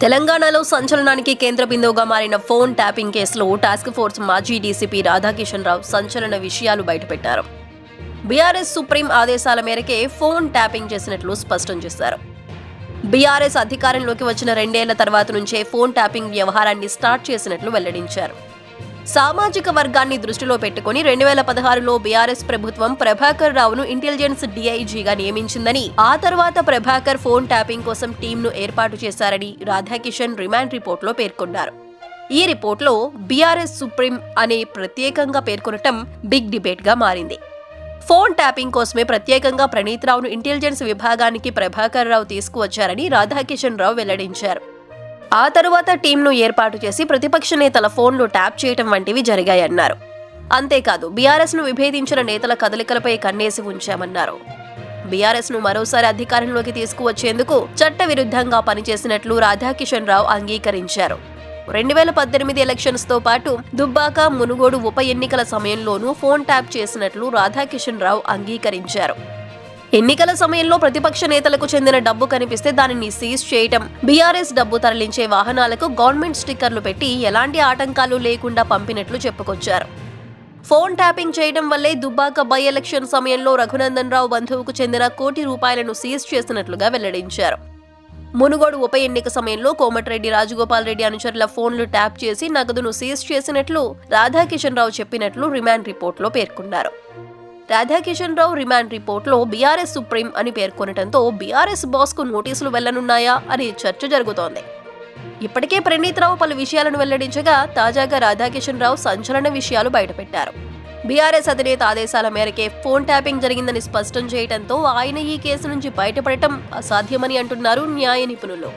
తెలంగాణలో సంచలనానికి కేంద్ర బిందువుగా మారిన ఫోన్ ట్యాపింగ్ కేసులో టాస్క్ ఫోర్స్ మాజీ డీసీపీ రాధాకిషన్ రావు సంచలన విషయాలు బయటపెట్టారు. బీఆర్ఎస్ సుప్రీం ఆదేశాల మేరకే ఫోన్ ట్యాపింగ్ చేసినట్లు స్పష్టం చేశారు. బీఆర్ఎస్ అధికారంలోకి వచ్చిన రెండేళ్ళ తర్వాత నుంచే ఫోన్ ట్యాపింగ్ వ్యవహారాన్ని స్టార్ట్ చేసినట్లు వెల్లడించారు. సామాజిక వర్గాన్ని దృష్టిలో పెట్టుకుని రెండు వేల పదహారులో బీఆర్ఎస్ ప్రభుత్వం ప్రభాకర్ రావును ఇంటెలిజెన్స్ డీఐజీగా నియమించిందని ఆ తర్వాత ప్రభాకర్ ఫోన్ ట్యాపింగ్ కోసం టీంను ఏర్పాటు చేశారని రాధాకిషన్ రిమాండ్ రిపోర్ట్లో పేర్కొన్నారు. ఈ రిపోర్ట్లో బీఆర్ఎస్ సుప్రీం అనే ప్రత్యేకంగా పేర్కొనటం బిగ్ డిబేట్గా మారింది. ఫోన్ ట్యాపింగ్ కోసమే ప్రత్యేకంగా ప్రణీత్ రావును ఇంటెలిజెన్స్ విభాగానికి ప్రభాకర్ రావు తీసుకువచ్చారని రాధాకిషన్ రావు వెల్లడించారు. ఆ తరువాత టీంను ఏర్పాటు చేసి ప్రతిపక్ష నేతల ఫోన్లు ట్యాప్ చేయటం వంటివి జరిగాయన్నారు. అంతేకాదు బీఆర్ఎస్ను విభేదించిన నేతల కదలికలపై కన్నేసి ఉంచామన్నారు. బీఆర్ఎస్ను మరోసారి అధికారంలోకి తీసుకువచ్చేందుకు చట్టవిరుద్ధంగా పనిచేసినట్లు రాధాకిషన్ రావు అంగీకరించారు. రెండు వేల పద్దెనిమిది ఎలక్షన్స్తో పాటు దుబ్బాక మునుగోడు ఉప ఎన్నికల సమయంలోనూ ఫోన్ ట్యాప్ చేసినట్లు రాధాకిషన్ రావు అంగీకరించారు. ఎన్నికల సమయంలో ప్రతిపక్ష నేతలకు చెందిన డబ్బు కనిపిస్తే దానిని సీజ్ చేయటం. బీఆర్ఎస్ డబ్బు తరలించే వాహనాలకు గవర్నమెంట్ స్టిక్కర్లు పెట్టి ఎలాంటి ఆటంకాలు లేకుండా పంపినట్లు చెప్పుకొచ్చారు. ఫోన్ ట్యాపింగ్ చేయడం వల్లే దుబ్బాక బై ఎలక్షన్ సమయంలో రఘునందన్ రావు బంధువుకు చెందిన కోటి రూపాయలను సీజ్ చేసినట్లుగా వెల్లడించారు. మునుగోడు ఉప ఎన్నిక సమయంలో కోమటిరెడ్డి రాజగోపాల్ రెడ్డి అనుచరుల ఫోన్లు ట్యాప్ చేసి నగదును సీజ్ చేసినట్లు రాధాకిషన్ రావు చెప్పినట్లు రిమాండ్ రిపోర్టులో పేర్కొన్నారు. రాధాకిషన్ రావు రిమాండ్ రిపోర్ట్లో బీఆర్ఎస్ సుప్రీం అని పేర్కొనడంతో బీఆర్ఎస్ బాస్కు నోటీసులు వెళ్ళనున్నాయా అని చర్చ జరుగుతోంది. ఇప్పటికే ప్రణీత్ రావు పలు విషయాలను వెల్లడించగా తాజాగా రాధాకిషన్ రావు సంచలన విషయాలు బయటపెట్టారు. బీఆర్ఎస్ అధినేత ఆదేశాల మేరకే ఫోన్ ట్యాపింగ్ జరిగిందని స్పష్టం చేయడంతో ఆయన ఈ కేసు నుంచి బయటపడటం అసాధ్యమని అంటున్నారు న్యాయ నిపుణులు.